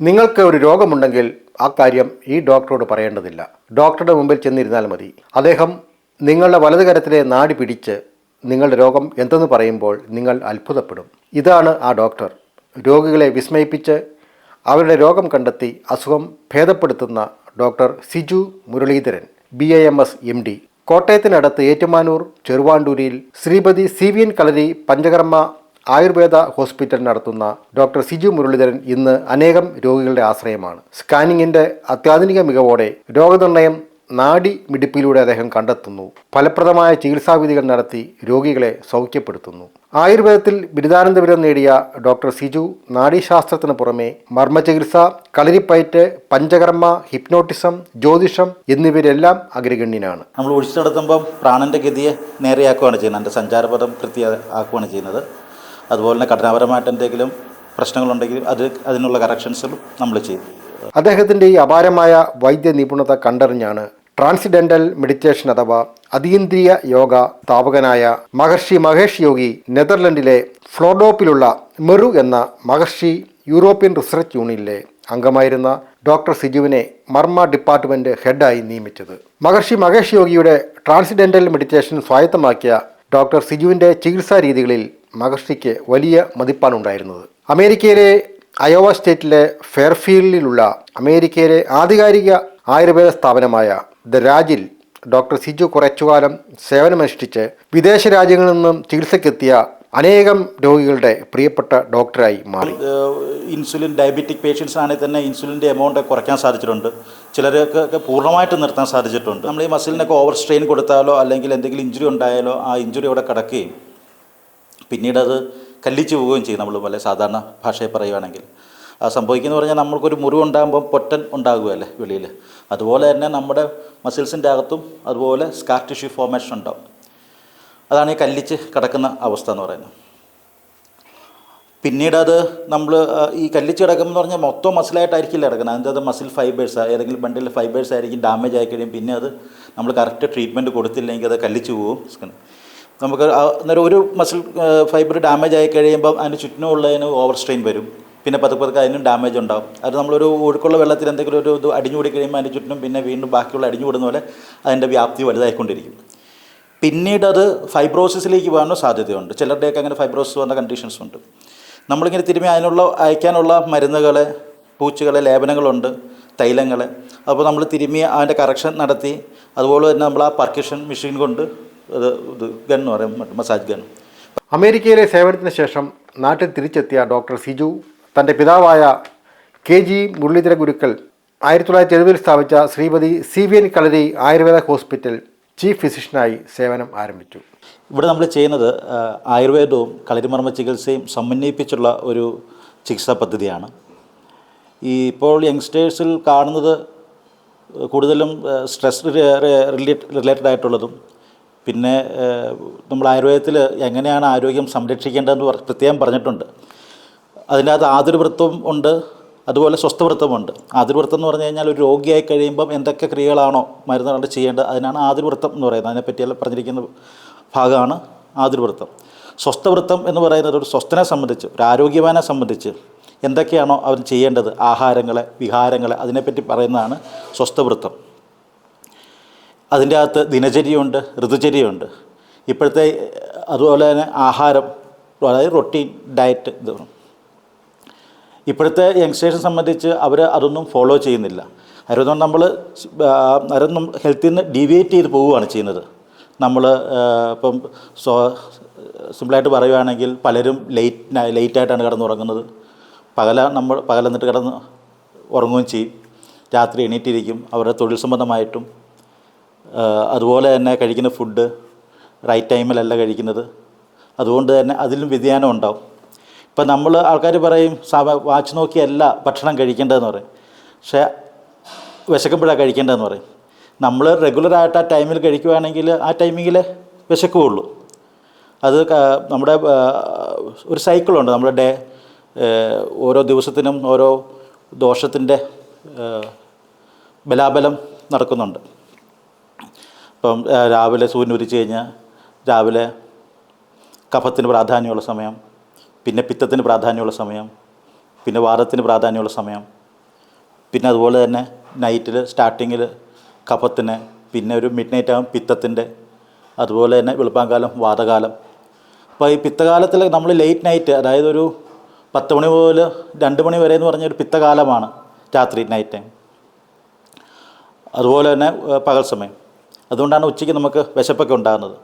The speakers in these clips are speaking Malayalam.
നിങ്ങൾക്ക് ഒരു രോഗമുണ്ടെങ്കിൽ ആ കാര്യം ഈ ഡോക്ടറോട് പറയേണ്ടതില്ല. ഡോക്ടറുടെ മുമ്പിൽ ചെന്നിരുന്നാൽ മതി. അദ്ദേഹം നിങ്ങളുടെ വലതുകരത്തിലെ നാടി പിടിച്ച് നിങ്ങളുടെ രോഗം എന്തെന്ന് പറയുമ്പോൾ നിങ്ങൾ അത്ഭുതപ്പെടും. ഇതാണ് ആ ഡോക്ടർ. രോഗികളെ വിസ്മയിപ്പിച്ച് അവരുടെ രോഗം കണ്ടെത്തി അസുഖം ഭേദപ്പെടുത്തുന്ന doctor Siju Muraleedharan B A M S M D. കോട്ടയത്തിനടുത്ത് Ettumanoor ചെറുവാണ്ടൂരിൽ Sreepathi C V N Kalari Panchakarma Ayurveda hospital നടത്തുന്ന ഡോക്ടർ സിജു മുരളീധരൻ ഇന്ന് അനേകം രോഗികളുടെ ആശ്രയമാണ്. സ്കാനിങ്ങിന്റെ അത്യാധുനിക മികവോടെ രോഗനിർണയം നാഡി മിടിപ്പിലൂടെ അദ്ദേഹം കണ്ടെത്തുന്നു. ഫലപ്രദമായ ചികിത്സാവിധികൾ നടത്തി രോഗികളെ സൗഖ്യപ്പെടുത്തുന്നു. ആയുർവേദത്തിൽ ബിരുദാനന്തപുരം ബിരുദം നേടിയ ഡോക്ടർ സിജു നാഡീശാസ്ത്രത്തിന് പുറമെ മർമ്മചികിത്സ കളരിപ്പയറ്റ് പഞ്ചകർമ്മ ഹിപ്നോട്ടിസം ജ്യോതിഷം എന്നിവരെല്ലാം അഗ്രഗണ്യനാണ്. നമ്മൾ ഒഴിച്ചു നടത്തുമ്പം പ്രാണന്റെ ഗതിയെ നേരെയാക്കുകയാണ് ചെയ്യുന്നത്. എന്റെ സഞ്ചാരപഥം കൃത്യ ആക്കുകയാണ് ചെയ്യുന്നത്. അതുപോലെ തന്നെ ഘടനാപരമായിട്ട് എന്തെങ്കിലും പ്രശ്നങ്ങളുണ്ടെങ്കിൽ അത് അതിനുള്ള കറക്ഷൻസും നമ്മൾ ചെയ്യും. അദ്ദേഹത്തിന്റെ ഈ അപാരമായ വൈദ്യ നിപുണത കണ്ടറിഞ്ഞാണ് ട്രാൻസിഡന്റൽ മെഡിറ്റേഷൻ അഥവാ അതീന്ദ്രിയ യോഗ സ്ഥാപകനായ മഹർഷി മഹേഷ് യോഗി നെതർലൻഡിലെ ഫ്ലോഡോപ്പിലുള്ള മെറു എന്ന മഹർഷി യൂറോപ്യൻ റിസർച്ച് യൂണിയനിലെ അംഗമായിരുന്ന ഡോക്ടർ സിജുവിനെ മർമ്മ ഡിപ്പാർട്ട്മെന്റ് ഹെഡായി നിയമിച്ചത്. മഹർഷി മഹേഷ് യോഗിയുടെ ട്രാൻസിഡന്റൽ മെഡിറ്റേഷൻ സ്വായത്തമാക്കിയ ഡോക്ടർ സിജുവിന്റെ ചികിത്സാ രീതികളിൽ മഹർഷിക്ക് വലിയ മതിപ്പാണ് ഉണ്ടായിരുന്നത്. അമേരിക്കയിലെ അയോവ സ്റ്റേറ്റിലെ ഫെയർഫീൽഡിലുള്ള അമേരിക്കയിലെ ആധികാരിക ആയുർവേദ സ്ഥാപനമായ ദ രാജിൽ ഡോക്ടർ സിജു കുറച്ചുകാലം സേവനമനുഷ്ഠിച്ച് വിദേശ രാജ്യങ്ങളിൽ നിന്നും ചികിത്സയ്ക്കെത്തിയ അനേകം രോഗികളുടെ പ്രിയപ്പെട്ട ഡോക്ടറായി മാറി. ഇൻസുലിൻ ഡയബറ്റിക് പേഷ്യൻസ് ആണെങ്കിൽ തന്നെ ഇൻസുലിന്റെ എമൗണ്ട് കുറയ്ക്കാൻ സാധിച്ചിട്ടുണ്ട്. ചിലർക്ക് ഒക്കെ പൂർണമായിട്ട് നിർത്താൻ സാധിച്ചിട്ടുണ്ട്. നമ്മൾ ഈ മസിലിനൊക്കെ ഓവർ സ്ട്രെയിൻ കൊടുത്താലോ അല്ലെങ്കിൽ എന്തെങ്കിലും ഇഞ്ചുറി ഉണ്ടായാലോ ആ ഇഞ്ചുറി അവിടെ കിടക്കുകയും പിന്നീട് അത് കല്ലിച്ചു പോവുകയും ചെയ്യും നമ്മൾ പോലെ സാധാരണ ഭാഷയിൽ പറയുകയാണെങ്കിൽ ആ സംഭവിക്കുന്നത് പറഞ്ഞാൽ നമ്മൾക്കൊരു മുറിവ് ഉണ്ടാകുമ്പോൾ പൊട്ടൻ ഉണ്ടാകുകയല്ലേ വെളിയിൽ. അതുപോലെ തന്നെ നമ്മുടെ മസിൽസിന്റെ അകത്തും അതുപോലെ സ്കാർ ടിഷ്യൂ ഫോർമേഷൻ ഉണ്ടാവും. അതാണ് ഈ കല്ലിച്ച് കിടക്കുന്ന അവസ്ഥ എന്ന് പറയുന്നത്. പിന്നീട് അത് നമ്മൾ ഈ കല്ലിച്ച് കിടക്കുമെന്ന് പറഞ്ഞാൽ മൊത്തം മസിലായിട്ടായിരിക്കില്ല കിടക്കുന്നത്. അതിന്റെ അത് മസിൽ ഫൈബേഴ്സ് ഏതെങ്കിലും ബണ്ടിൽ ഫൈബേഴ്സ് ആയിരിക്കും ഡാമേജ് ആയി കഴിയും. പിന്നെ അത് നമ്മൾ കറക്റ്റ് ട്രീറ്റ്മെന്റ് കൊടുത്തില്ലെങ്കിൽ അത് കല്ലിച്ച് സ്കിൻ നമുക്ക് അന്നേരം ഒരു മസിൽ ഫൈബർ ഡാമേജ് ആയി കഴിയുമ്പോൾ അതിന് ചുറ്റിനുമുള്ളതിന് ഓവർ സ്ട്രെയിൻ വരും. പിന്നെ പതുക്കെ പതുക്കെ അതിനും ഡാമേജ് ഉണ്ടാവും. അത് നമ്മളൊരു ഒഴുക്കുള്ള വെള്ളത്തിൽ എന്തെങ്കിലും ഒരു ഇത് അടിഞ്ഞു കൂടി കഴിയുമ്പോൾ അതിന്റെ ചുറ്റിനും പിന്നെ വീണ്ടും ബാക്കിയുള്ള അടിഞ്ഞു കൂടുന്ന പോലെ അതിന്റെ വ്യാപ്തി വലുതായിക്കൊണ്ടിരിക്കും. പിന്നീട് അത് ഫൈബ്രോസിസിലേക്ക് പോകാനുള്ള സാധ്യതയുണ്ട്. ചിലരുടെയൊക്കെ അങ്ങനെ ഫൈബ്രോസിസ് വന്ന കണ്ടീഷൻസ് ഉണ്ട്. നമ്മളിങ്ങനെ തിരുമ്മി അതിനുള്ള അയക്കാനുള്ള മരുന്നുകൾ പൂച്ചകൾ ലേപനങ്ങളുണ്ട് തൈലങ്ങൾ അപ്പോൾ നമ്മൾ തിരുമ്മി അതിന്റെ കറക്ഷൻ നടത്തി. അതുപോലെ തന്നെ നമ്മൾ ആ പർക്കിഷൻ മെഷീൻ കൊണ്ട് ഇത് ഗൺ എന്ന് പറയും മസാജ് ഗൺ. അമേരിക്കയിലെ സേവനത്തിന് ശേഷം നാട്ടിൽ തിരിച്ചെത്തിയ ഡോക്ടർ സിജു തന്റെ പിതാവായ കെ ജി മുരളീധര ഗുരുക്കൾ ആയിരത്തി തൊള്ളായിരത്തി എഴുപതിൽ സ്ഥാപിച്ച Sreepathi C V N Kalari Ayurveda hospital chief ഫിസിഷ്യനായി സേവനം ആരംഭിച്ചു. ഇവിടെ നമ്മൾ ചെയ്യുന്നത് ആയുർവേദവും കളരിമർമ്മ ചികിത്സയും സമന്വയിപ്പിച്ചുള്ള ഒരു ചികിത്സാ പദ്ധതിയാണ്. ഈ ഇപ്പോൾ യങ്സ്റ്റേഴ്സിൽ കാണുന്നത് കൂടുതലും സ്ട്രെസ് റിലേറ്റ് റിലേറ്റഡ് ആയിട്ടുള്ളതും പിന്നെ നമ്മൾ ആയുർവേദത്തിൽ എങ്ങനെയാണ് ആരോഗ്യം സംരക്ഷിക്കേണ്ടതെന്ന് പറ- പ്രത്യേകം പറഞ്ഞിട്ടുണ്ട്. അതിന്റെ അത് ആതുരവൃത്തം ഉണ്ട് അതുപോലെ സ്വസ്ഥവൃത്തമുണ്ട് ആതുരവൃത്തം എന്ന് പറഞ്ഞു കഴിഞ്ഞാൽ ഒരു രോഗിയായി കഴിയുമ്പം എന്തൊക്കെ ക്രിയകളാണോ മരുന്നുകൊണ്ട് ചെയ്യേണ്ടത് അതിനാണ് ആതുരവൃത്തം എന്ന് പറയുന്നത്. അതിനെപ്പറ്റിയെല്ലാം പറഞ്ഞിരിക്കുന്ന ഭാഗമാണ് ആതുരവൃത്തം സ്വസ്ഥവൃത്തം എന്ന് പറയുന്നത് ഒരു സ്വസ്ഥനെ സംബന്ധിച്ച് ഒരു ആരോഗ്യവാനെ സംബന്ധിച്ച് എന്തൊക്കെയാണോ അവൻ ചെയ്യേണ്ടത് ആഹാരങ്ങളെ വിഹാരങ്ങളെ അതിനെപ്പറ്റി പറയുന്നതാണ് സ്വസ്ഥവൃത്തം. അതിന്റെ അകത്ത് ദിനചര്യയുണ്ട് ഋതുചര്യയുണ്ട്. ഇപ്പോഴത്തെ അതുപോലെ തന്നെ ആഹാരം അതായത് റൊട്ടീൻ ഡയറ്റ് ഇത് ഇപ്പോഴത്തെ യങ്സ്റ്റേഴ്സിനെ സംബന്ധിച്ച് അവർ അതൊന്നും ഫോളോ ചെയ്യുന്നില്ല. അതൊന്നും നമ്മൾ അതൊന്നും ഹെൽത്തിൽ നിന്ന് ഡീവിയേറ്റ് ചെയ്ത് പോവുകയാണ് ചെയ്യുന്നത്. നമ്മൾ ഇപ്പം സോ സിമ്പിളായിട്ട് പറയുകയാണെങ്കിൽ പലരും ലേറ്റ് ലേറ്റായിട്ടാണ് കിടന്നുറങ്ങുന്നത് പകല നമ്മൾ പകലെന്നിട്ട് കിടന്ന് ഉറങ്ങുകയും ചെയ്യും. രാത്രി എണീറ്റിരിക്കും അവരുടെ തൊഴിൽ സംബന്ധമായിട്ടും അതുപോലെ തന്നെ കഴിക്കുന്ന ഫുഡ് റൈറ്റ് ടൈമിലല്ല കഴിക്കുന്നത്. അതുകൊണ്ട് തന്നെ അതിലും വ്യതിയാനം ഉണ്ടാവും. ഇപ്പം നമ്മൾ ആൾക്കാർ പറയും വാച്ച് നോക്കിയല്ല ഭക്ഷണം കഴിക്കേണ്ടതെന്ന് പറയും. പക്ഷേ വിശക്കുമ്പോഴാണ് കഴിക്കേണ്ടതെന്ന് പറയും. നമ്മൾ റെഗുലറായിട്ട് ആ ടൈമിൽ കഴിക്കുകയാണെങ്കിൽ ആ ടൈമിങ്ങിൽ വിശക്കുകയുള്ളൂ അത് നമ്മുടെ ഒരു സൈക്കിളുണ്ട് നമ്മുടെ ഡേ ഓരോ ദിവസത്തിനും ഓരോ ദോഷത്തിന്റെ ബലാബലം നടക്കുന്നുണ്ട്. ഇപ്പം രാവിലെ സൂര്യൻ ഉരിച്ചു കഴിഞ്ഞാൽ രാവിലെ കഫത്തിന് പ്രാധാന്യമുള്ള സമയം പിന്നെ പിത്തത്തിന് പ്രാധാന്യമുള്ള സമയം പിന്നെ വാദത്തിന് പ്രാധാന്യമുള്ള സമയം പിന്നെ അതുപോലെ തന്നെ നൈറ്റിൽ സ്റ്റാർട്ടിങ്ങിൽ കഫത്തിന് പിന്നെ ഒരു മിഡ് നൈറ്റ് ആകും പിത്തത്തിന്റെ അതുപോലെ തന്നെ വെളുപ്പാങ്കാലം വാദകാലം. അപ്പോൾ ഈ പിത്തകാലത്തിൽ നമ്മൾ ലേറ്റ് നൈറ്റ് അതായത് ഒരു പത്ത് മണി മുതൽ രണ്ട് മണി വരെ എന്ന് പറഞ്ഞ ഒരു പിത്തകാലമാണ് രാത്രി നൈറ്റ് ടൈം അതുപോലെ തന്നെ പകൽ സമയം. അതുകൊണ്ടാണ് ഉച്ചയ്ക്ക് നമുക്ക് വിശപ്പൊക്കെ ഉണ്ടാകുന്നത്.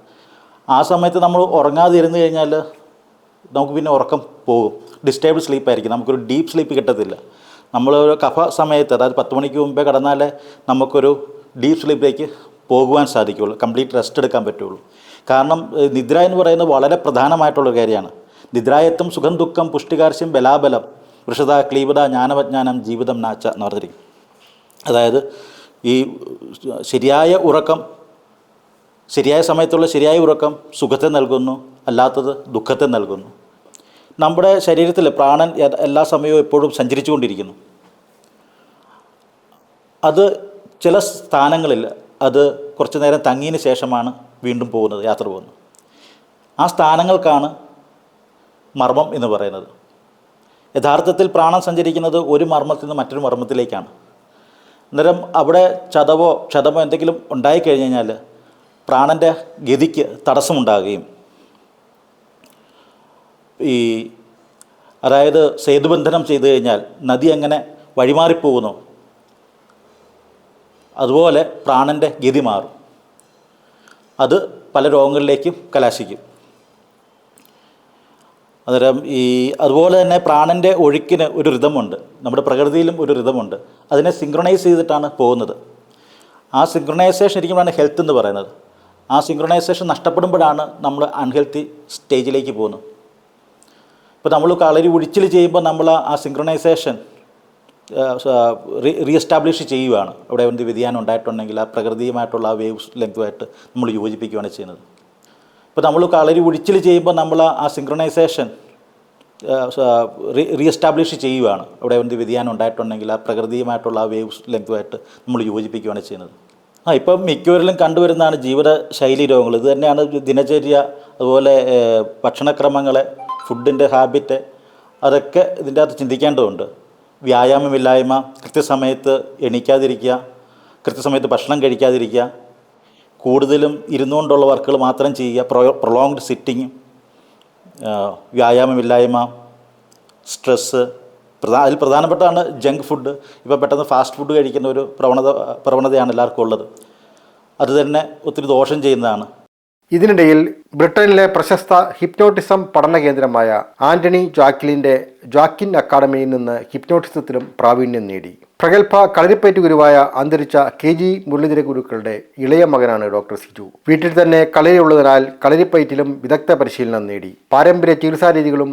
ആ സമയത്ത് നമ്മൾ ഉറങ്ങാതെ ഇരുന്ന് കഴിഞ്ഞാൽ നമുക്ക് പിന്നെ ഉറക്കം പോകും. ഡിസ്റ്റേബിൾ സ്ലീപ്പ് ആയിരിക്കും. നമുക്കൊരു ഡീപ്പ് സ്ലീപ്പ് കിട്ടത്തില്ല. നമ്മൾ കഫ സമയത്ത് അതായത് പത്ത് മണിക്ക് മുമ്പേ കിടന്നാലേ നമുക്കൊരു ഡീപ്പ് സ്ലീപ്പിലേക്ക് പോകുവാൻ സാധിക്കുകയുള്ളൂ. കംപ്ലീറ്റ് റെസ്റ്റ് എടുക്കാൻ പറ്റുള്ളൂ. കാരണം നിദ്ര എന്ന് പറയുന്നത് വളരെ പ്രധാനമായിട്ടുള്ള കാര്യമാണ്. നിദ്രായത്വം സുഖം ദുഃഖം പുഷ്ടികാർശ്യം ബലാബലം വൃഷത ക്ലീബത ജ്ഞാനവജ്ഞാനം ജീവിതം നാച്ച എന്ന് പറഞ്ഞിരിക്കും. അതായത് ഈ ശരിയായ ഉറക്കം ശരിയായ സമയത്തുള്ള ശരിയായ ഉറക്കം സുഖത്തെ നൽകുന്നു അല്ലാത്തത് ദുഃഖത്തെ നൽകുന്നു. നമ്മുടെ ശരീരത്തിൽ പ്രാണൻ എല്ലാ സമയവും എപ്പോഴും സഞ്ചരിച്ചു കൊണ്ടിരിക്കുന്നു അത് ചില സ്ഥാനങ്ങളിൽ അത് കുറച്ച് നേരം തങ്ങിയതിന് ശേഷമാണ് വീണ്ടും പോകുന്നത് യാത്ര പോകുന്നത്. ആ സ്ഥാനങ്ങൾക്കാണ് മർമ്മം എന്ന് പറയുന്നത്. യഥാർത്ഥത്തിൽ പ്രാണം സഞ്ചരിക്കുന്നത് ഒരു മർമ്മത്തിൽ നിന്ന് മറ്റൊരു മർമ്മത്തിലേക്കാണ്. അന്നേരം അവിടെ ചതവോ ക്ഷതമോ എന്തെങ്കിലും ഉണ്ടായിക്കഴിഞ്ഞ് കഴിഞ്ഞാൽ പ്രാണന്റെ ഗതിക്ക് തടസ്സമുണ്ടാകുകയും ഈ അതായത് സേതുബന്ധനം ചെയ്തു കഴിഞ്ഞാൽ നദി എങ്ങനെ വഴിമാറിപ്പോകുന്നു? അതുപോലെ പ്രാണന്റെ ഗതി മാറും. അത് പല രോഗങ്ങളിലേക്കും കലാശിക്കും. അന്നേരം ഈ അതുപോലെ തന്നെ പ്രാണന്റെ ഒഴുക്കിന് ഒരു ഋതമുണ്ട് നമ്മുടെ പ്രകൃതിയിലും ഒരു ഋതമുണ്ട് അതിനെ സിങ്ക്രണൈസ് ചെയ്തിട്ടാണ് പോകുന്നത്. ആ സിങ്ക്രണൈസേഷൻ ഇരിക്കുമ്പോഴാണ് ഹെൽത്ത് എന്ന് പറയുന്നത്. ആ സിങ്ക്രണൈസേഷൻ നഷ്ടപ്പെടുമ്പോഴാണ് നമ്മൾ അൺഹെൽത്തി സ്റ്റേജിലേക്ക് പോകുന്നത്. ഇപ്പോൾ നമ്മൾ കളരി ഉഴിച്ചിൽ ചെയ്യുമ്പോൾ നമ്മൾ ആ സിങ്ക്രണൈസേഷൻ റീ റീഎസ്റ്റാബ്ലിഷ് ചെയ്യുകയാണ് അവിടെ എന്ത് വ്യതിയാനം ഉണ്ടായിട്ടുണ്ടെങ്കിൽ ആ പ്രകൃതിയുമായിട്ടുള്ള ആ വേവ്സ് ലെങ്തുമായിട്ട് നമ്മൾ യോജിപ്പിക്കുകയാണ് ചെയ്യുന്നത്. ഇപ്പോൾ നമ്മൾ കളരി ഉഴിച്ചിൽ ചെയ്യുമ്പോൾ നമ്മൾ ആ സിങ്ക്രണൈസേഷൻ റീ റീഎസ്റ്റാബ്ലിഷ് ചെയ്യുകയാണ് അവിടെ എന്ത് വ്യതിയാനം ഉണ്ടായിട്ടുണ്ടെങ്കിൽ ആ പ്രകൃതിയുമായിട്ടുള്ള ആ വേവ്സ് ലെങ്തുമായിട്ട് നമ്മൾ യോജിപ്പിക്കുകയാണ് ചെയ്യുന്നത്. ആ ഇപ്പം മിക്കവരിലും കണ്ടുവരുന്നതാണ് ജീവിത ശൈലി രോഗങ്ങൾ. ഇത് തന്നെയാണ് ദിനചര്യ അതുപോലെ ഭക്ഷണക്രമങ്ങളെ ഫുഡിന്റെ ഹാബിറ്റ് അതൊക്കെ ഇതിന്റെ അകത്ത് ചിന്തിക്കേണ്ടതുണ്ട്. വ്യായാമമില്ലായ്മ കൃത്യസമയത്ത് എണീക്കാതിരിക്കുക കൃത്യസമയത്ത് ഭക്ഷണം കഴിക്കാതിരിക്കുക കൂടുതലും ഇരുന്നുകൊണ്ടുള്ള വർക്കുകൾ മാത്രം ചെയ്യുക പ്രൊ പ്രൊലോങ്ഡ് സിറ്റിങ് വ്യായാമമില്ലായ്മ സ്ട്രെസ്സ് പ്രധാ അതിൽ പ്രധാനപ്പെട്ടാണ് ജങ്ക് ഫുഡ് ഇപ്പോൾ പെട്ടെന്ന് ഫാസ്റ്റ് ഫുഡ് കഴിക്കുന്ന ഒരു പ്രവണത പ്രവണതയാണ് എല്ലാവർക്കും ഉള്ളത്. അത് തന്നെ ഒത്തിരി ദോഷം ചെയ്യുന്നതാണ്. ഇതിനിടയിൽ ബ്രിട്ടനിലെ പ്രശസ്ത ഹിപ്നോട്ടിസം പഠന കേന്ദ്രമായ ആന്റണി ജാക്ലിന്റെ ജാക്കിൻ അക്കാഡമിയിൽ നിന്ന് ഹിപ്നോട്ടിസത്തിലും പ്രാവീണ്യം നേടി. പ്രഗത്ഭ കളരിപ്പയറ്റ് ഗുരുവായ അന്തരിച്ച കെ ജി മുരളീധര ഗുരുക്കളുടെ ഇളയ മകനാണ് ഡോക്ടർ സിജു. വീട്ടിൽ തന്നെ കളരിയുള്ളതിനാൽ കളരിപ്പയറ്റിലും വിദഗ്ധ പരിശീലനം നേടി. പാരമ്പര്യ ചികിത്സാ രീതികളും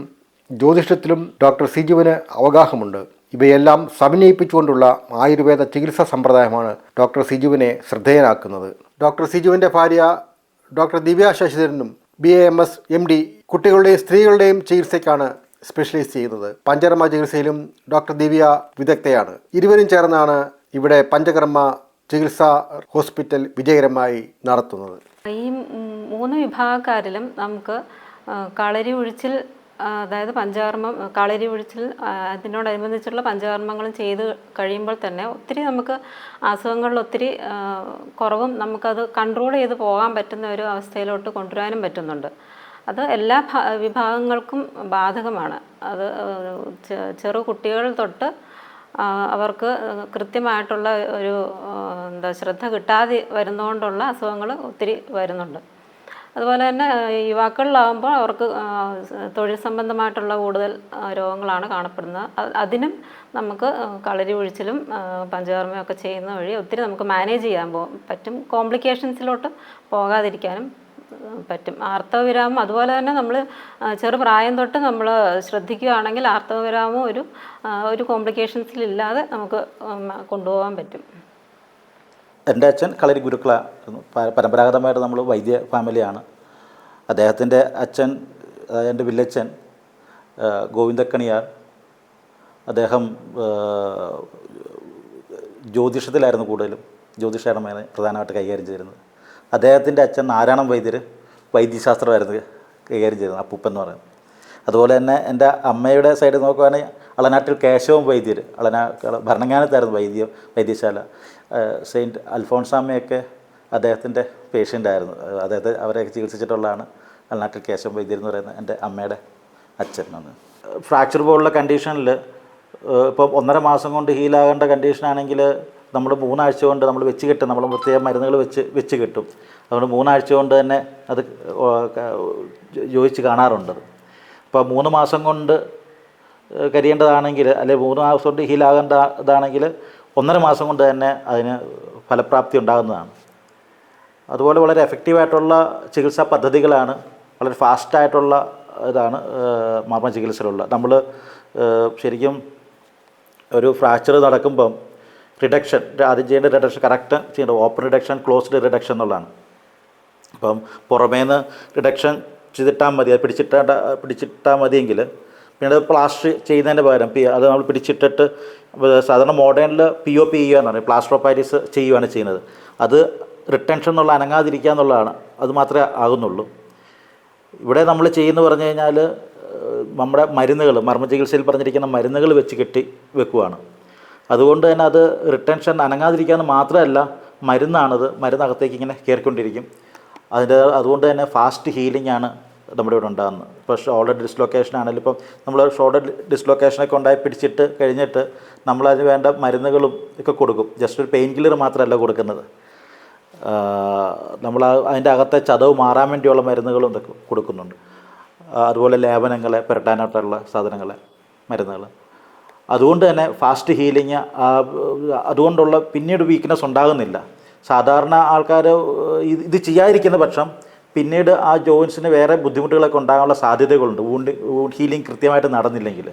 ജ്യോതിഷത്തിലും ഡോക്ടർ സിജുവിന് അവഗാഹമുണ്ട്. ഇവയെല്ലാം സമന്വയിപ്പിച്ചുകൊണ്ടുള്ള ആയുർവേദ ചികിത്സാ സമ്പ്രദായമാണ് ഡോക്ടർ സിജുവിനെ ശ്രദ്ധേയനാക്കുന്നത്. ഡോക്ടർ സിജുവിന്റെ ഭാര്യ doctor Divya ശശിധരനും B A M S M D കുട്ടികളുടെയും സ്ത്രീകളുടെയും ചികിത്സയ്ക്കാണ് സ്പെഷ്യലൈസ് ചെയ്യുന്നത്. പഞ്ചകർമ്മ ചികിത്സയിലും ഡോക്ടർ ദിവ്യ വിദഗ്ധയാണ്. ഇരുവരും ചേർന്നാണ് ഇവിടെ പഞ്ചകർമ്മ ചികിത്സാ ഹോസ്പിറ്റൽ വിജയകരമായി നടത്തുന്നത്. ഈ മൂന്ന് വിഭാഗക്കാരിലും നമുക്ക് കളരി ഒഴിച്ചിൽ അതായത് പഞ്ചകർമ്മം കളരി ഒഴിച്ചിൽ അതിനോടനുബന്ധിച്ചുള്ള പഞ്ചകർമ്മങ്ങളും ചെയ്ത് കഴിയുമ്പോൾ തന്നെ ഒത്തിരി നമുക്ക് അസുഖങ്ങളിൽ ഒത്തിരി കുറവും നമുക്കത് കൺട്രോൾ ചെയ്ത് പോകാൻ പറ്റുന്ന ഒരു അവസ്ഥയിലോട്ട് കൊണ്ടുവരാനും പറ്റുന്നുണ്ട്. അത് എല്ലാ വിഭാഗങ്ങൾക്കും ബാധകമാണ്. അത് ചെറു കുട്ടികൾ തൊട്ട് അവർക്ക് കൃത്യമായിട്ടുള്ള ഒരു എന്താ ശ്രദ്ധ കിട്ടാതെ വരുന്നതുകൊണ്ടുള്ള അസുഖങ്ങൾ ഒത്തിരി വരുന്നുണ്ട്. അതുപോലെ തന്നെ യുവാക്കളിലാകുമ്പോൾ അവർക്ക് തൊഴിൽ സംബന്ധമായിട്ടുള്ള കൂടുതൽ രോഗങ്ങളാണ് കാണപ്പെടുന്നത്. അതിനും നമുക്ക് കളരി ഒഴിച്ചിലും പഞ്ചകർമ്മയും പഞ്ചകർമ്മയൊക്കെ ചെയ്യുന്ന വഴി ഒത്തിരി നമുക്ക് മാനേജ് ചെയ്യാൻ പറ്റും. കോംപ്ലിക്കേഷൻസിലോട്ട് പോകാതിരിക്കാനും പറ്റും. ആർത്തവവിരാമം അതുപോലെ തന്നെ നമ്മൾ ചെറുപ്രായം തൊട്ട് നമ്മൾ ശ്രദ്ധിക്കുകയാണെങ്കിൽ ആർത്തവവിരാമം ഒരു ഒരു കോംപ്ലിക്കേഷൻസിലില്ലാതെ നമുക്ക് കൊണ്ടുപോകാൻ പറ്റും. എന്റെ അച്ഛൻ കളരി ഗുരുക്കളായിരുന്നു പരമ്പരാഗതമായിട്ട് നമ്മൾ വൈദ്യ ഫാമിലിയാണ് അദ്ദേഹത്തിന്റെ അച്ഛൻ എന്റെ വില്ലച്ഛൻ ഗോവിന്ദക്കണിയാർ അദ്ദേഹം ജ്യോതിഷത്തിലായിരുന്നു കൂടുതലും. ജ്യോതിഷമാണ് പ്രധാനമായിട്ട് കൈകാര്യം ചെയ്തിരുന്നത്. അദ്ദേഹത്തിന്റെ അച്ഛൻ നാരായണം വൈദ്യർ വൈദ്യശാസ്ത്രമായിരുന്നു കൈകാര്യം ചെയ്തിരുന്നത് അപ്പൂപ്പൻ എന്ന് പറയുന്നത്. അതുപോലെ തന്നെ എന്റെ അമ്മയുടെ സൈഡിൽ നോക്കുകയാണെങ്കിൽ അളനാട്ടിൽ കേശവം വൈദ്യർ അളനാ ഭരണങ്ങാനത്തായിരുന്നു വൈദ്യ വൈദ്യശാല. സെയിന്റ് അൽഫോൺസാമ്മയൊക്കെ അദ്ദേഹത്തിന്റെ പേഷ്യന്റ് ആയിരുന്നു അതായത് അവരെയൊക്കെ ചികിത്സിച്ചിട്ടുള്ളതാണ് അൽനാട്ടിൽ കേശവ വൈദ്യർ എന്ന് പറയുന്ന എന്റെ അമ്മയുടെ അച്ഛനാണ്. ഫ്രാക്ചർ പോലുള്ള കണ്ടീഷനിൽ ഇപ്പോൾ ഒന്നര മാസം കൊണ്ട് ഹീലാകേണ്ട കണ്ടീഷനാണെങ്കിൽ നമ്മൾ മൂന്നാഴ്ച കൊണ്ട് നമ്മൾ വെച്ച് കിട്ടും. നമ്മൾ പ്രത്യേക മരുന്നുകൾ വെച്ച് വെച്ച് കിട്ടും. അതുകൊണ്ട് മൂന്നാഴ്ച കൊണ്ട് തന്നെ അത് യോജിച്ച് കാണാറുണ്ട്. അപ്പോൾ മൂന്ന് മാസം കൊണ്ട് കരിയേണ്ടതാണെങ്കിൽ അല്ലെങ്കിൽ മൂന്ന് മാസം കൊണ്ട് ഹീലാകേണ്ട ഇതാണെങ്കിൽ ഒന്നര മാസം കൊണ്ട് തന്നെ അതിന് ഫലപ്രാപ്തി ഉണ്ടാകുന്നതാണ്. അതുപോലെ വളരെ എഫക്റ്റീവായിട്ടുള്ള ചികിത്സാ പദ്ധതികളാണ് വളരെ ഫാസ്റ്റായിട്ടുള്ള ഇതാണ് മർമ്മ ചികിത്സയിലുള്ള നമ്മൾ ശരിക്കും ഒരു ഫ്രാക്ചർ നടക്കുമ്പം റിഡക്ഷൻ ആദ്യം ചെയ്യേണ്ട റിഡക്ഷൻ കറക്റ്റ് ചെയ്യേണ്ട ഓപ്പൺ റിഡക്ഷൻ ക്ലോസ്ഡ് റിഡക്ഷൻ എന്നുള്ളതാണ്. അപ്പം പുറമേന്ന് റിഡക്ഷൻ ചെയ്തിട്ടാൽ മതി അത് പിടിച്ചിട്ടാ പിടിച്ചിട്ടാൽ മതിയെങ്കിൽ പിന്നെ പ്ലാസ്റ്റർ ചെയ്യുന്നതിന്റെ പകരം അത് നമ്മൾ പിടിച്ചിട്ടിട്ട് സാധാരണ മോഡേണിൽ പി ഒ പി ചെയ്യുക എന്ന് പറയും പ്ലാസ്റ്റർ ഓഫ് പാരീസ് ചെയ്യുകയാണ് ചെയ്യുന്നത്. അത് റിട്ടൻഷൻ എന്നുള്ള അനങ്ങാതിരിക്കുക എന്നുള്ളതാണ്. അത് മാത്രമേ ആകുന്നുള്ളൂ. ഇവിടെ നമ്മൾ ചെയ്യുന്ന പറഞ്ഞു കഴിഞ്ഞാൽ നമ്മുടെ മരുന്നുകൾ മർമ്മ ചികിത്സയിൽ പറഞ്ഞിരിക്കുന്ന മരുന്നുകൾ വെച്ച് കെട്ടി വെക്കുവാണ്. അതുകൊണ്ട് തന്നെ അത് റിട്ടൻഷൻ അനങ്ങാതിരിക്കാമെന്ന് മാത്രമല്ല മരുന്നാണത് മരുന്നകത്തേക്ക് ഇങ്ങനെ കയറിക്കൊണ്ടിരിക്കും. അതിന്റെ അതുകൊണ്ട് തന്നെ ഫാസ്റ്റ് ഹീലിംഗ് ആണ് നമ്മുടെ ഇവിടെ ഉണ്ടാകുന്നത്. ഇപ്പോൾ ഷോൾഡർ ഡിസ്ലൊക്കേഷൻ ആണെങ്കിലും ഇപ്പം നമ്മൾ ഷോൾഡർ ഡിസ്ലൊക്കേഷനൊക്കെ ഉണ്ടായി പിടിച്ചിട്ട് കഴിഞ്ഞിട്ട് നമ്മളതിന് വേണ്ട മരുന്നുകളും ഒക്കെ കൊടുക്കും. ജസ്റ്റ് ഒരു പെയിൻ കില്ലർ മാത്രമല്ല കൊടുക്കുന്നത്. നമ്മൾ അതിന്റെ അകത്തെ ചതവ് മാറാൻ വേണ്ടിയുള്ള മരുന്നുകളും ഇതൊക്കെ കൊടുക്കുന്നുണ്ട്. അതുപോലെ ലേപനങ്ങൾ പുരട്ടാനായിട്ടുള്ള സാധനങ്ങൾ മരുന്നുകൾ അതുകൊണ്ട് തന്നെ ഫാസ്റ്റ് ഹീലിങ് അതുകൊണ്ടുള്ള പിന്നീട് വീക്ക്നെസ് ഉണ്ടാകുന്നില്ല. സാധാരണ ആൾക്കാർ ഇത് ഇത് ചെയ്യാതിരിക്കുന്ന പക്ഷം പിന്നീട് ആ ജോയിൻസിന് വേറെ ബുദ്ധിമുട്ടുകളൊക്കെ ഉണ്ടാകാനുള്ള സാധ്യതകളുണ്ട്. വൂണ്ട് ഹീലിംഗ് കൃത്യമായിട്ട് നടന്നില്ലെങ്കിൽ.